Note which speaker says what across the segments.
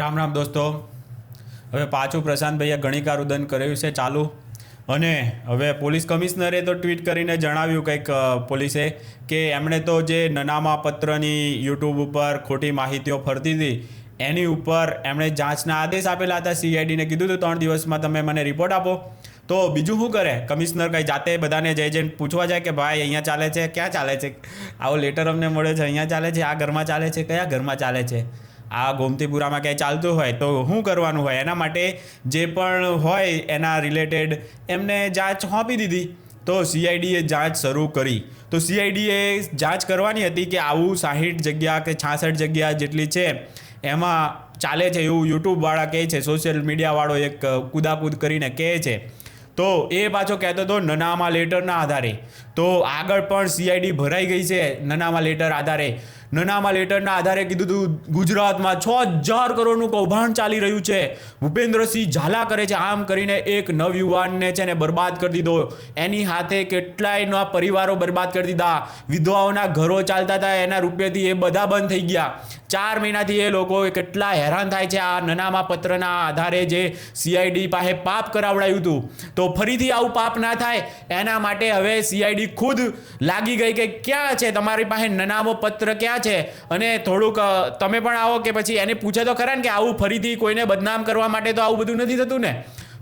Speaker 1: રામ રામ દોસ્તો. હવે પાછું પ્રશાંતભાઈએ ઘણીકાર ઉદન કર્યું છે ચાલુ. અને હવે પોલીસ કમિશનરે તો ટ્વીટ કરીને જણાવ્યું કંઈક પોલીસે કે એમણે તો જે નનામા પત્રની યુટ્યુબ ઉપર ખોટી માહિતીઓ ફરતી હતી, એની ઉપર એમણે જાંચના આદેશ આપેલા હતા. સીઆઈડીને કીધું હતું, ત્રણ દિવસમાં તમે મને રિપોર્ટ આપો. તો બીજું શું કરે? કમિશનર કંઈ જાતે બધાને જઈ જઈને પૂછવા જાય કે, ભાઈ, અહીંયા ચાલે છે? ક્યાં ચાલે છે? આવો લેટર અમને મળે છે. અહીંયા ચાલે છે? આ ઘરમાં ચાલે છે? કયા ઘરમાં ચાલે છે? આ ગોમતીપુરામાં ક્યાંય ચાલતું હોય તો શું કરવાનું હોય? એના માટે જે પણ હોય એના રિલેટેડ એમને જાંચ સોંપી દીધી. તો સીઆઈડીએ જાંચ શરૂ કરી. તો સીઆઈડીએ જાંચ કરવાની હતી કે આવું સાહીઠ જગ્યા કે છાસઠ જગ્યા જેટલી છે, એમાં ચાલે છે એવું યુટ્યુબવાળા કહે છે સોશિયલ મીડિયાવાળો એક કુદાકૂદ કરીને કહે છે. તો એ પાછો કહેતો હતો, નનામા લેટરના આધારે. તો આગળ પણ સીઆઈડી ભરાઈ ગઈ છે, નનામા લેટર આધારે. નનામા લેટરના આધારે કીધું હતું ગુજરાતમાં છ હજાર કરોડનું કૌભાંડ ચાલી રહ્યું છે. ભૂપેન્દ્રસિંહ ઝાલા કરે છે, આમ કરીને એક નવયુવાનને છે ને બરબાદ કરી દીધો. એની હાથે કેટલાયના પરિવારો બરબાદ કરી દીધા. વિધવાઓના ઘરો ચાલતા હતા, એના રૂપિયાથી એ બધા બંધ થઈ ગયા. ચાર મહિનાથી એ લોકો કેટલા હેરાન થાય છે, આ નનામા પત્રના આધારે જે સીઆઈડી પાસે પાપ કરાવડાયું હતું. તો ફરીથી આવું પાપ ના થાય, એના માટે હવે સીઆઈડી ખુદ લાગી ગઈ કે ક્યાં છે, તમારી પાસે નનામો પત્ર ક્યાં છે. અને થોડુંક તમે પણ આવો કે પછી એને પૂછે તો ખરા ને કે આવું ફરીથી કોઈને બદનામ કરવા માટે તો આવું બધું નથી થતું ને?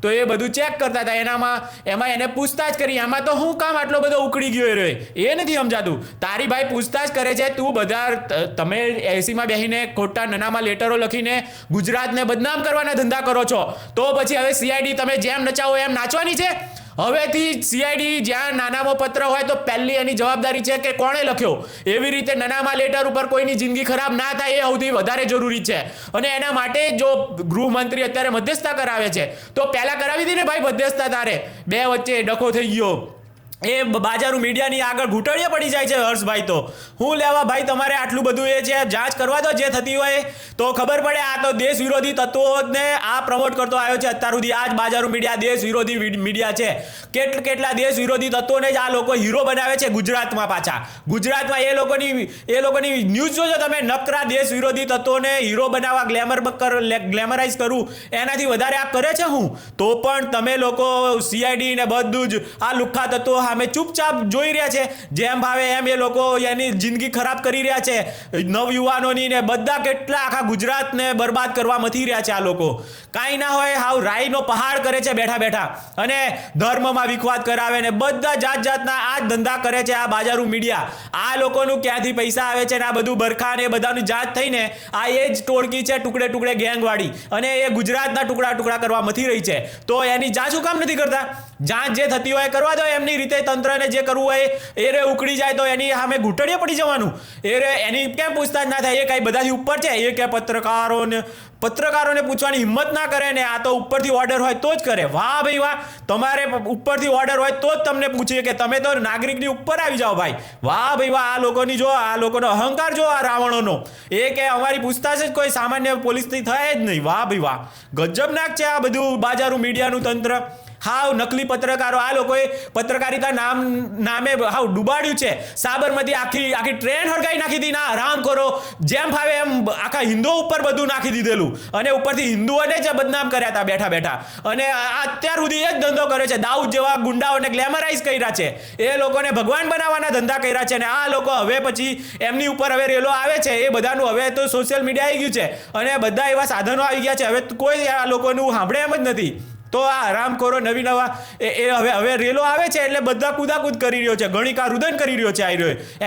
Speaker 1: તો એ બધું ચેક કરતા હતા. એનામાં, એમાં એને પૂછતાછ કરી. આમાં તો હું કામ આટલો બધો ઉકળી ગયો રહ્યો? એ નથી સમજાતું. તારી ભાઈ પૂછતાછ કરે છે, તું બધા તમે એસીમાં બેસીને ખોટા નાનામાં લેટરો લખીને ગુજરાતને બદનામ કરવાના ધંધા કરો છો. તો પછી હવે સીઆઈડી તમે જેમ નચાવો એમ નાચવાની છે? હવેથી સીઆઈડી જ્યાં નાનામો પત્ર હોય તો પહેલી એની જવાબદારી છે કે કોણે લખ્યો? એવી રીતે નાનામાં લેટર ઉપર કોઈની જિંદગી ખરાબ ના થાય એ સૌથી વધારે જરૂરી છે. અને એના માટે જો ગૃહમંત્રી અત્યારે મધ્યસ્થતા કરાવે છે, તો પહેલા કરાવી હતી ને ભાઈ મધ્યસ્થતા તારે? બે વચ્ચે ડખો થઈ ગયો. એ બાજારું મીડિયાની આગળ ઘૂંટણીએ પડી જાય છે હર્ષભાઈ તો. હું લેવા, ભાઈ, તમારે આટલું બધું એ છે, જાંચ કરવા દો જે થતી હોય. તો ખબર પડે આ તો દેશ વિરોધી તત્વોને આ પ્રમોટ કરતો આવ્યો છે અત્યાર સુધી. આ જ બાજારું મીડિયા દેશ વિરોધી મીડિયા છે. કેટલા કેટલા દેશ વિરોધી તત્વોને જ આ લોકો હીરો બનાવે છે ગુજરાતમાં પાછા. ગુજરાતમાં એ લોકોની એ લોકોની ન્યૂઝ જોજો તમે, નકરા દેશ વિરોધી તત્વોને હીરો બનાવવા, ગ્લેમર કર ગ્લેમરાઇઝ કરવું એનાથી વધારે આ કરે છે હું? તો પણ તમે લોકો સીઆઈડી ને બધું જ આ લુખ્ખા તત્વો સામે ચૂપચાપ જોઈ રહ્યા છે. જેમ ભાવે એમ એ લોકો એની જિંદગી ખરાબ કરી રહ્યા છે. નવયુવાનોની ને બધા કેટલા આખા ગુજરાતને બરબાદ કરવા મથી રહ્યા છે આ લોકો. કાંઈ ના હોય, હાવ રાઈનો પહાડ કરે છે બેઠા બેઠા. અને ધર્મમાં વિખવાદ કરાવે ને બધા જાત જાતના આ જ ધંધા કરે છે આ બાજારું મીડિયા. આ લોકોનું ક્યાંથી પૈસા આવે છે ને આ બધું બરખા ને બધાની જાત થઈને આ એ જ ટોળકી છે ટુકડે ટુકડે ગેંગવાળી. અને એ ગુજરાતના ટુકડા ટુકડા કરવા મથી રહી છે. તો એની જાંચ શું કામ નથી કરતા. જાંચ જે થતી હોય કરવા દો, એમની રીતે તંત્રને જે કરવું હોય એ રે ઉકળી જાય તો એની સામે ઘૂંટણીએ પડી જવાનું. એ રે એની કેમ પૂછતાછ ના થાય? એ કાંઈ બધાથી ઉપર છે? એ કે પત્રકારોને પત્રકારોને પૂછવાની હિંમત ના કરે ને આ તો ઉપરથી ઓર્ડર હોય તો જ કરે. વાહ ભાઈ વાહ! તમારે ઉપરથી ઓર્ડર હોય તો જ તમને પૂછીએ કે તમે તો નાગરિકની ઉપર આવી જાઓ ભાઈ. વાહ ભાઈ વાહ! આ લોકોની જો, આ લોકોનો અહંકાર જો, આ રાવણોનો. એ કે અમારી પૂછતાછ જ કોઈ સામાન્ય પોલીસથી થાય જ નહીં. વાહ ભાઈ વાહ! ગજબનાક છે આ બધું બાજારું, મીડિયાનું તંત્ર. હાવ નકલી પત્રકારો. આ લોકોએ પત્રકારિતા નામ, નામે હાવ ડૂબાડ્યું છે. સાબરમતી આખી આખી ટ્રેન હળગાઈ નાખી દીધી. ના, આરામ કરો. જેમ ફાવે એમ આખા હિન્દુઓ ઉપર બધું નાખી દીધેલું. અને ઉપરથી હિન્દુઓને જ બદનામ કર્યા હતા બેઠા બેઠા. અને અત્યાર સુધી એ જ ધંધો કરે છે. દાઉદ જેવા ગુંડાઓને ગ્લેમરાઇઝ કર્યા છે. એ લોકોને ભગવાન બનાવવાના ધંધા કર્યા છે. અને આ લોકો હવે પછી એમની ઉપર હવે રેલો આવે છે. એ બધાનું હવે તો સોશિયલ મીડિયા આવી ગયું છે. અને બધા એવા સાધનો આવી ગયા છે. હવે કોઈ આ લોકોનું સાંભળે એમ જ નથી. તો આ આરામખોરો નવી નવા, એ હવે હવે રેલો આવે છે એટલે બધા કુદાકૂદ કરી રહ્યો છે. ગણિકા રુદન કરી રહ્યો છે આ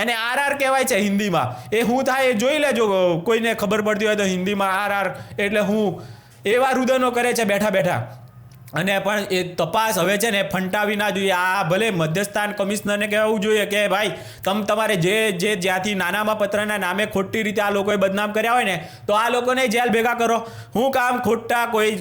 Speaker 1: એને આર આર કહેવાય છે હિન્દીમાં. એ હું થાય એ જોઈ લેજો. કોઈને ખબર પડતી હોય તો હિન્દીમાં આર આર એટલે હું એવા રુદનો કરે છે બેઠા બેઠા. અને પણ એ તપાસ હવે છે ને ફંટાવી ના જોઈએ. આ ભલે મધ્યસ્થાન કમિશનરને કહેવું જોઈએ કે ભાઈ, તમ તમારે જે જે જ્યાંથી નાનામાં પત્રના નામે ખોટી રીતે આ લોકોએ બદનામ કર્યા હોય ને, તો આ લોકોને જેલ ભેગા કરો. હું કામ ખોટા કોઈ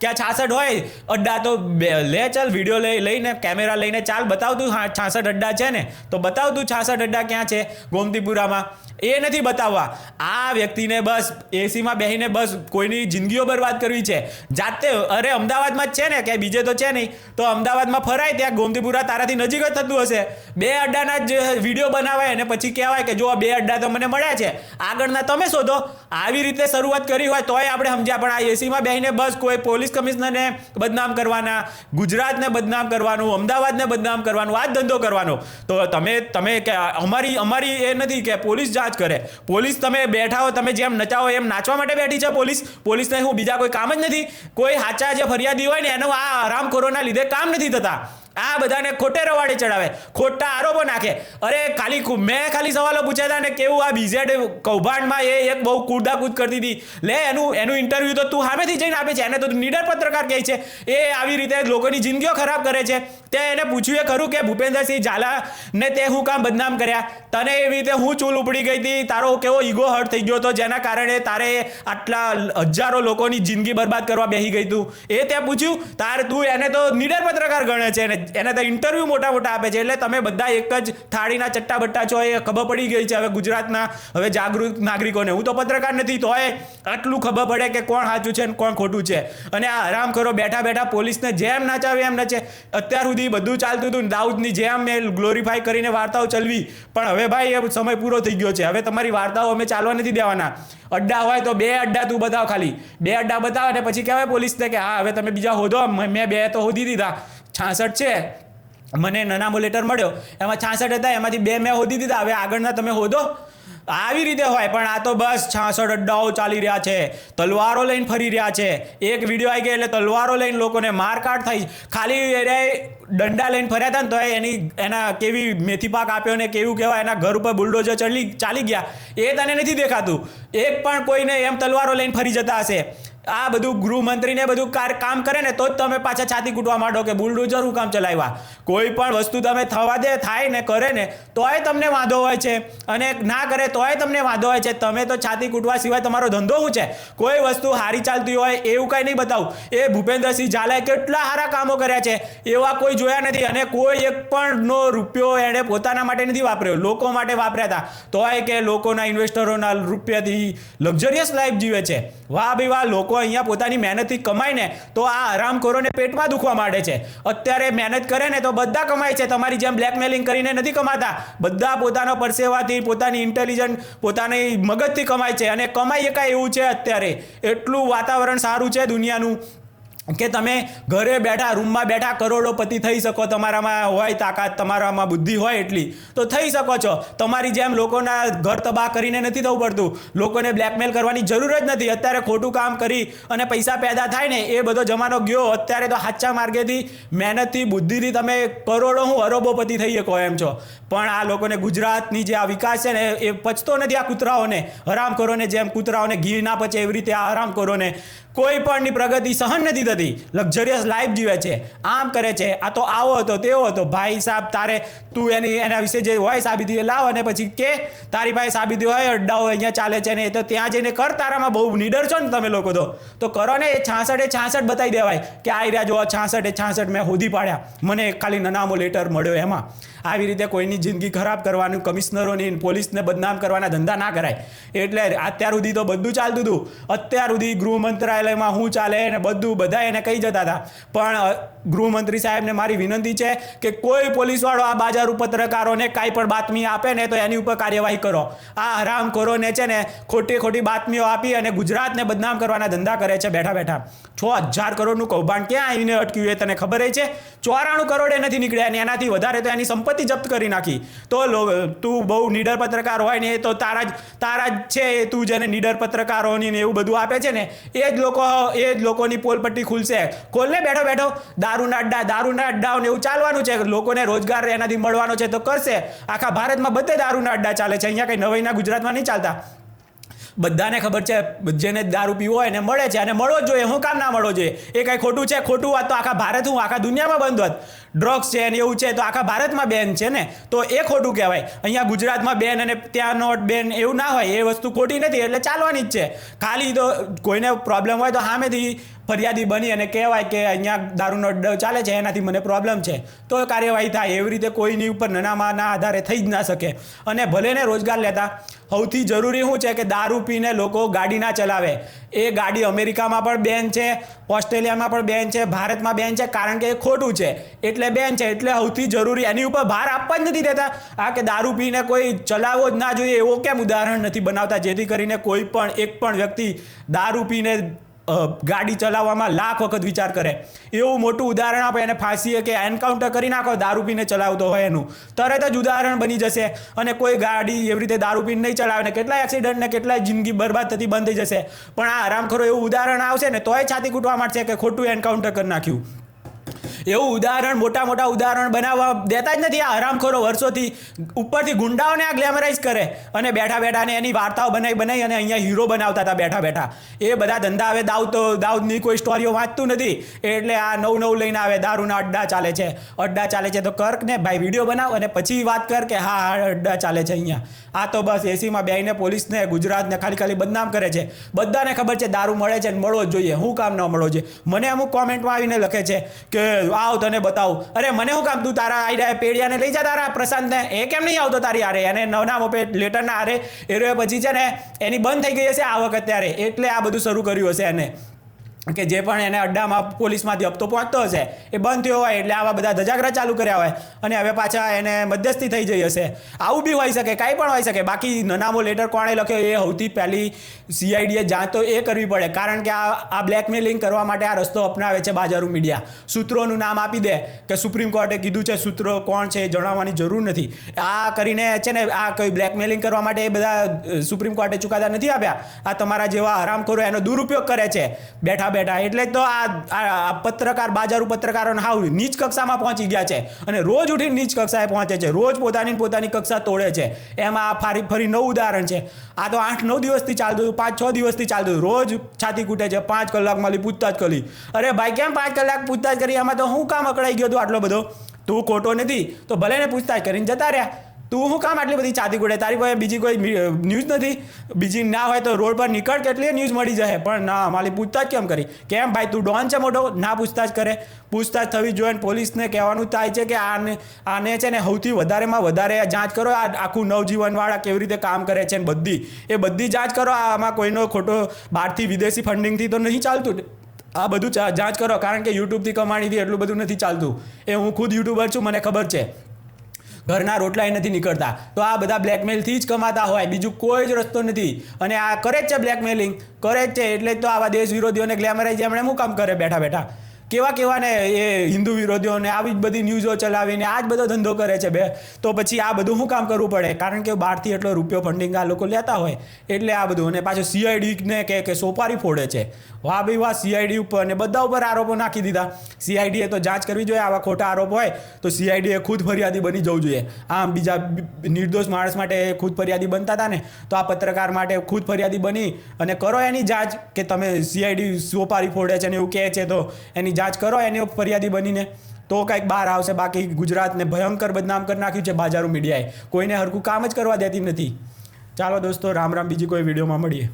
Speaker 1: ક્યાં છાસઠ હોય? અડ્ડા તો લે ચાલ વીડિયો લઈ, લઈને કેમેરા લઈને ચાલ બતાવતું હા, છાસઠ અડ્ડા છે ને? તો બતાવતું છાસઠ અડ્ડા ક્યાં છે ગોમતીપુરામાં? એ નથી બતાવવા. આ વ્યક્તિને બસ, એસીમાં બેસીને બસ કોઈની જિંદગીઓ બરબાદ કરવી છે. જાતે, અરે અમદાવાદમાં જ છે ને? કે બીજે તો છે નહીં. તો અમદાવાદમાં ફરાય ત્યાં ગોમતીપુરા તારાથી નજીક જ થતું હશે. બે અડ્ડાના જ વીડિયો બનાવાય અને પછી કહેવાય કે જો આ બે અડ્ડા તો મને મળ્યા છે. આગળના તમે શોધો. આવી રીતે શરૂઆત કરી હોય તોય આપણે સમજ્યા. પણ આ એસીમાં બેસીને બસ, કોઈ પોલીસ કમિશનરને બદનામ કરવાના, ગુજરાતને બદનામ કરવાનું, અમદાવાદને બદનામ કરવાનું, આ જ ધંધો કરવાનો. તો તમે તમે કે, અમારી અમારી એ નથી કે પોલીસ જાંચ કરે. પોલીસ તમે બેઠા હો, તમે જેમ નચાવો એમ નાચવા માટે બેઠી છે પોલીસ. પોલીસને હું બીજા કોઈ કામ જ નથી? કોઈ સાચા જે ફરિયાદી હોય ને, એનું આ આરામખોરોના લીધે કામ નથી થતા. આ બધાને ખોટે રવાડે ચડાવે, ખોટા આરોપો નાખે. અરે, ખાલી મેં ખાલી સવાલો પૂછ્યા હતા ને કેવું આ બીઝેડ કૌભાંડમાં એ એક બહુ કૂદાકૂદ કરતી હતી. લે, એનું એનું ઇન્ટરવ્યૂ તો તું સામેથી જઈને આપે છે. એને તો નીડર પત્રકાર કહે છે. એ આવી રીતે લોકોની જિંદગીઓ ખરાબ કરે છે. તે એને પૂછ્યું એ ખરું કે ભૂપેન્દ્રસિંહ ઝાલા ને તે હું કામ બદનામ કર્યા? તને એવી રીતે હું ચૂલ ઉપડી ગઈ હતી? તારો કેવો ઈગો હર્ટ થઈ ગયો હતો? જેના કારણે તારે આટલા હજારો લોકોની જિંદગી બરબાદ કરવા બેસી ગઈ તું? એ તે પૂછ્યું. તારે તું એને તો નીડર પત્રકાર ગણે છે અને એને તો ઇન્ટરવ્યૂ મોટા મોટા આપે છે. એટલે તમે બધા એક જ થાળીના ચટ્ટા બટ્ટા છો, એ ખબર પડી ગઈ છે હવે ગુજરાતના હવે જાગૃત નાગરિકોને. હું તો પત્રકાર નથી, તોય આટલું ખબર પડે કે કોણ સાચું છે અને કોણ ખોટું છે. અને આ આરામ કરો, બેઠા બેઠા પોલીસને જેમ નાચાવે એમ નાચે. અત્યાર સુધી બધું ચાલતું હતું દાઉદની જેમ મેં ગ્લોરીફાઈ કરીને વાર્તાઓ ચલવી. પણ હવે ભાઈ, એ સમય પૂરો થઈ ગયો છે. હવે તમારી વાર્તાઓ અમે ચાલવા નથી દેવાના. અડ્ડા હોય તો બે અડ્ડા તું બતાવ ખાલી. બે અડ્ડા બતાવ અને પછી કહેવાય પોલીસને કે, હા, હવે તમે બીજા હોદો મેં બે તો હોદી દીધા. છાસઠ છે? મને નાનામો લેટર મળ્યો. એમાં છાસઠ હતા, એમાંથી બે મેં હોદી દીધા. હવે આગળના તમે હોદો? આવી રીતે હોય, પણ આ તો બસ છાસઠ અડ્ડાઓ ચાલી રહ્યા છે. તલવારો લઈને ફરી રહ્યા છે. એક વીડિયો આવી ગયો એટલે તલવારો લઈને લોકોને મારકાટ થઈ. ખાલી એને દંડા લઈને ફર્યા હતા ને, તો એની, એના કેવી મેથી પાક આપ્યો ને કેવું કહેવાય, એના ઘર ઉપર બુલડોઝર ચડી ચાલી ગયા. એ તને નથી દેખાતું. એક પણ કોઈને એમ તલવારો લઈને ફરી જતા હશે. આ બધું ગૃહમંત્રીને બધું કાર કામ કરે ને તો જ તમે પાછા છાતી કૂટવા માંડો કે બુલડોઝર હું કામ ચલાવ્યા. કોઈ પણ વસ્તુ તમે થવા દે, થાય ને કરે ને, તોય તમને વાંધો હોય છે. અને ના કરે તોય તમને વાંધો હોય છે. તમે તો છાતી કૂટવા સિવાય તમારો ધંધો શું છે? કોઈ વસ્તુ હારી ચાલતી હોય એવું કંઈ નહીં બતાવું. એ ભૂપેન્દ્રસિંહ ઝાલાએ કેટલા સારા કામો કર્યા છે. એવા કોઈ જોયા નથી અને કોઈ એક પણ નો રૂપિયો એણે પોતાના માટે નથી વાપર્યો. લોકો માટે વાપર્યા હતા. તોય કે લોકોના ઇન્વેસ્ટરોના રૂપિયાથી લક્ઝરિયસ લાઈફ જીવે છે. વાહ ભાઈ વાહ, લોકો અહીંયા પોતાની મહેનતથી કમાય ને તો આ આરામખોરોને પેટમાં દુખવા માંડે છે. અત્યારે મહેનત કરે ને તો બધા કમાય છે. તમારી જેમ બ્લેકમેલિંગ કરીને નથી કમાતા. બધા પોતાનો પરસેવાથી, પોતાની ઇન્ટેલિજન્ટ પોતાની મગજથી કમાય છે. અને કમાઈ શકાય એવું છે અત્યારે. એટલું વાતાવરણ સારું છે દુનિયાનું. કે તમે ઘરે બેઠા, રૂમમાં બેઠા કરોડોપતિ થઈ શકો, તમારામાં હોય તાકાત, તમારામાં બુદ્ધિ હોય એટલી. તો થઈ શકો છો. તમારી જેમ લોકોના ઘર તબાહ કરીને નથી થવું પડતું. લોકોને બ્લેકમેલ કરવાની જરૂર જ નથી. અત્યારે ખોટું કામ કરી અને પૈસા પેદા થાય ને, એ બધો જમાનો ગયો, અત્યારે તો સાચા માર્ગેથી, મહેનતથી, બુદ્ધિથી તમે કરોડો હું અરબોપતિ થઈ શકો એમ છો. પણ આ લોકોને ગુજરાતની જે આ વિકાસ છે ને, એ પચતો નથી આ કૂતરાઓને. હરામખોરોને જેમ કૂતરાઓને ઘી ના પચે એવી રીતે આ હરામખોરોને કોઈ પણની પ્રગતિ સહન નથી થતી. લક્ઝરિયસ લાઈફ જીવે છે. આમ કરે છે. આ તો આવો હતો, તેવો હતો. ભાઈ સાહેબ, તારે તું એની, એના વિશે જે હોય સાબિતી લાવ અને પછી કે, તારી પાસે સાબિતી હોય, અડ્ડાઓ અહીંયા ચાલે છે ને એ તો ત્યાં જઈને કર. તારામાં બહુ નીડર છો ને તમે લોકો તો. તો કરો ને એ છાસઠે છાસઠ બતાવી દેવાય કે આ રહ્યા જો છાસઠે છાસઠ મેં હોધી પાડ્યા. મને ખાલી નનામો લેટર મળ્યો એમાં. આવી રીતે કોઈની જિંદગી ખરાબ કરવાનું, કમિશનરોની પોલીસને બદનામ કરવાના ધંધા ના કરાય. એટલે અત્યાર સુધી તો બધું ચાલતું હતું. અત્યાર સુધી ગૃહ મંત્રાલયમાં શું ચાલે ને બધું બધા એને કહી જતા હતા. પણ ગૃહમંત્રી સાહેબને મારી વિનંતી છે કે કોઈ પોલીસવાળો આ બાજારુ પત્રકારોને કાંઈ પણ બાતમી આપે ને તો એની ઉપર કાર્યવાહી કરો. આ ને છે ને ખોટી ખોટી બાતમીઓ આપી અને ગુજરાતને બદનામ કરવાના ધંધા કરે છે બેઠા બેઠા. છ હજાર કરોડનું કૌભાંડ ક્યાં આવીને અટક્યું એ તને ખબર છે? ચોરાણું કરોડે નથી નીકળ્યા અને એનાથી વધારે તો એની સંપત્તિ જપ્ત કરી નાખી. તો તું બહુ નીડર પત્રકાર હોય ને એ તો તારા જ તારા જ છે એ તું જેને નીડર પત્રકારોની ને એવું બધું આપે છે ને, એ જ લોકો, એ જ લોકોની પોલપટ્ટી ખુલશે. ખોલને બેઠો બેઠો. દારૂના અડ્ડા, દારૂના અડ્ડાઓને એવું ચાલવાનું છે. લોકોને રોજગાર એનાથી મળવાનો છે તો કરશે. આખા ભારતમાં બધે દારૂના અડ્ડા ચાલે છે. અહીંયા કંઈ નવાઈના ગુજરાતમાં નહીં ચાલતા. બધાને ખબર છે, જેને દારૂ પીવો હોય એને મળે છે અને મળવો જ જોઈએ. હું કામ ના મળવો જોઈએ? એ કાંઈ ખોટું છે? ખોટું હોત તો આખા ભારત હું? આખા દુનિયામાં બંધ હોત? ડ્રગ્સ છે ને એવું છે તો આખા ભારતમાં બેન છે ને? તો એ ખોટું કહેવાય. અહીંયા ગુજરાતમાં બેન અને ત્યાં નોટ બેન એવું ના હોય. એ વસ્તુ ખોટી નથી, એટલે ચાલવાની જ છે. ખાલી તો કોઈને પ્રોબ્લેમ હોય તો સામેથી ફરિયાદી બની અને કહેવાય કે અહીંયા દારૂનો અડ્ડો ચાલે છે, એનાથી મને પ્રોબ્લેમ છે. તો કાર્યવાહી થાય. એવી રીતે કોઈની ઉપર નાનામાંના આધારે થઈ જ ના શકે. અને ભલે ને રોજગાર લેતા, સૌથી જરૂરી શું છે કે દારૂ પીને લોકો ગાડી ના ચલાવે. એ ગાડી અમેરિકામાં પણ બેન છે, ઓસ્ટ્રેલિયામાં પણ બેન છે, ભારતમાં બેન છે, કારણ કે એ ખોટું છે. એટલે બેન છે, એટલે સૌથી જરૂરી એની ઉપર ભાર આપવા જ નથી દેતા. આ કે દારૂ પીને કોઈ ચલાવવો જ ના જોઈએ, એવો કેમ ઉદાહરણ નથી બનાવતા? જેથી કરીને કોઈ પણ, એક પણ વ્યક્તિ દારૂ પીને ગાડી ચલાવવામાં લાખ વખત વિચાર કરે. એવું મોટું ઉદાહરણ આપે એને ફાંસીએ કે એન્કાઉન્ટર કરી નાખો, દારૂ પીને ચલાવતો હોય એનું. તરત જ ઉદાહરણ બની જશે અને કોઈ ગાડી એવી રીતે દારૂ પીને નહીં ચલાવે ને કેટલાય એક્સિડન્ટ ને કેટલાય જિંદગી બરબાદ થતી બંધ થઈ જશે. પણ આ આરામખોરો એવું ઉદાહરણ આવશે ને તોય છાતી કૂટવા માટે કે ખોટું એન્કાઉન્ટર કરી નાખ્યું. એવું ઉદાહરણ, મોટા મોટા ઉદાહરણ બનાવવા દેતા જ નથી. આ હરામખોરો વર્ષોથી ઉપરથી ગુંડાઓને આ ગ્લેમરાઇઝ કરે અને બેઠા બેઠાને એની વાર્તાઓ બનાવી બનાવી અને અહીંયા હીરો બનાવતા હતા બેઠા બેઠા. એ બધા ધંધા હવે દાઉદ તો, દાઉદની કોઈ સ્ટોરીઓ વાંચતું નથી. એટલે આ નવું નવું લઈને આવે, દારૂના અડ્ડા ચાલે છે. અડ્ડા ચાલે છે તો કર્ક ને, ભાઈ, વીડિયો બનાવ અને પછી વાત કર કે હા હા, અડ્ડા ચાલે છે અહીંયા. આ તો બસ એસીમાં બેહીને પોલીસને, ગુજરાતને ખાલી ખાલી બદનામ કરે છે. બધાને ખબર છે દારૂ મળે છે ને મળવો જ જોઈએ. હું કામ ન મળવો જોઈએ? મને અમુક કોમેન્ટમાં આવીને લખે છે કે આવ તને બતાવું. અરે, મને શું કામ? તું તારા આઈડિયા પેડિયાને લઈ જા તારા પ્રશાંતને. એ કેમ નહીં આવતો તારી હારે? એને નવના મોપે લેટરના હારે એ પછી છે ને, એની બંધ થઈ ગઈ હશે આ વખત ત્યારે. એટલે આ બધું શરૂ કર્યું હશે એને. કે જે પણ એને અડ્ડામાં પોલીસમાંથી હપ્તો પહોંચતો હશે, એ બંધ થયો હોય એટલે આવા બધા ધજાગરા ચાલુ કર્યા હોય અને હવે પાછા એને મધ્યસ્થી થઈ જઈ હશે. આવું બી હોઈ શકે, કાંઈ પણ હોઈ શકે. બાકી નનામો લેટર કોણે લખ્યો એ સૌથી પહેલી સીઆઈડીએ જાણ તો એ કરવી પડે. કારણ કે આ આ બ્લેકમેલિંગ કરવા માટે આ રસ્તો અપનાવે છે બાજારું મીડિયા સૂત્રોનું નામ આપી દે કે સુપ્રીમ કોર્ટે કીધું છે સૂત્રો કોણ છે એ જણાવવાની જરૂર નથી. આ કરીને છે ને આ કોઈ બ્લેકમેલિંગ કરવા માટે એ બધા સુપ્રીમ કોર્ટે ચુકાદા નથી આપ્યા. આ તમારા જેવા હરામખોરો એનો દુરુપયોગ કરે છે. બેઠા બેઠા એટલે તો આ પત્રકાર, બાજારુ પત્રકારોને હાવ નીચ કક્ષામાં પહોંચી ગયા છે. અને રોજ ઉઠીને નીચ કક્ષાએ પહોંચે છે. રોજ પોતાની પોતાની કક્ષા તોડે છે. એમાં આ ફરી ફરી નવું ઉદાહરણ છે. આ તો આઠ નવ દિવસથી ચાલતું હતું. પાંચ છ દિવસથી ચાલતું હતું. રોજ છાતી કૂટે છે. પાંચ કલાક માલી પૂછતાછ કરી. અરે ભાઈ, કેમ પાંચ કલાક પૂછતાછ કરી? એમાં તો હું કામ અકળાઈ ગયો હતો આટલો બધો? તું ખોટો નથી. તો ભલે ને પૂછતાછ કરીને જતા રહ્યા. તું હું કામ આટલી બધી ચાતી કૂટે તારી પાસે બીજી કોઈ ન્યૂઝ નથી? બીજી ના હોય તો રોડ પર નીકળ કેટલી ન્યૂઝ મળી જશે પણ ના મારી પૂછતાછ કેમ કરી? કેમ ભાઈ, તું ડોન છે મોટો? ના પૂછતાછ કરે. પૂછતાછ થવી જોઈએ ને પોલીસને કહેવાનું થાય છે કે આને આને છે ને સૌથી વધારેમાં વધારે જાંચ કરો, આ આખું નવજીવનવાળા કેવી રીતે કામ કરે છે ને બધી. એ બધી જાંચ કરો આમાં કોઈનો ખોટો બહારથી વિદેશી ફંડિંગથી તો નહીં ચાલતું. આ બધું જાંચ કરો, કારણ કે યુટ્યુબથી કમાણીથી એટલું બધું નથી ચાલતું. એ હું ખુદ યુટ્યુબર છું, મને ખબર છે. ઘરના રોટલાય નથી નીકળતા. તો આ બધા બ્લેકમેલથી જ કમાતા હોય. બીજું કોઈ જ રસ્તો નથી. અને આ કરે જ છે બ્લેકમેલિંગ કરે જ છે એટલે જ તો આવા દેશ વિરોધીઓને ગ્લેમરાઇઝ એમણે શું કામ કરે? બેઠા બેઠા. કેવા કેવા ને એ હિન્દુ વિરોધીઓને આવી જ બધી ન્યૂઝો ચલાવીને આ જ બધો ધંધો કરે છે બે. તો પછી આ બધું શું કામ કરવું પડે? કારણ કે બહારથી એટલો રૂપિયો ફંડિંગ આ લોકો લેતા હોય એટલે આ બધું. અને પાછું સીઆઈડીને કહે કે સોપારી ફોડે છે. વાહ ભાઈ વાહ સીઆઈડી ઉપર ને બધા ઉપર આરોપો નાખી દીધા. સીઆઈડીએ તો જાંચ કરવી જોઈએ, આવા ખોટા આરોપ હોય તો સીઆઈડીએ ખુદ ફરિયાદી બની જવું જોઈએ. આમ બીજા નિર્દોષ માણસ માટે ખુદ ફરિયાદી બનતા હતા ને, તો આ પત્રકાર માટે ખુદ ફરિયાદી બની. અને કરો એની જાંચ કે તમે સીઆઈડી સોપારી ફોડે છે ને એવું કહે છે તો એની જાંચ કરો એની ફરિયાદી બનીને. તો કંઈક બહાર આવશે, બાકી ગુજરાતને ભયંકર બદનામ કરી નાખ્યું છે બાજારું મીડિયાએ. કોઈને હરખું કામ જ કરવા દેતી નથી. ચાલો દોસ્તો, રામ રામ, બીજી કોઈ વિડીયોમાં મળીએ.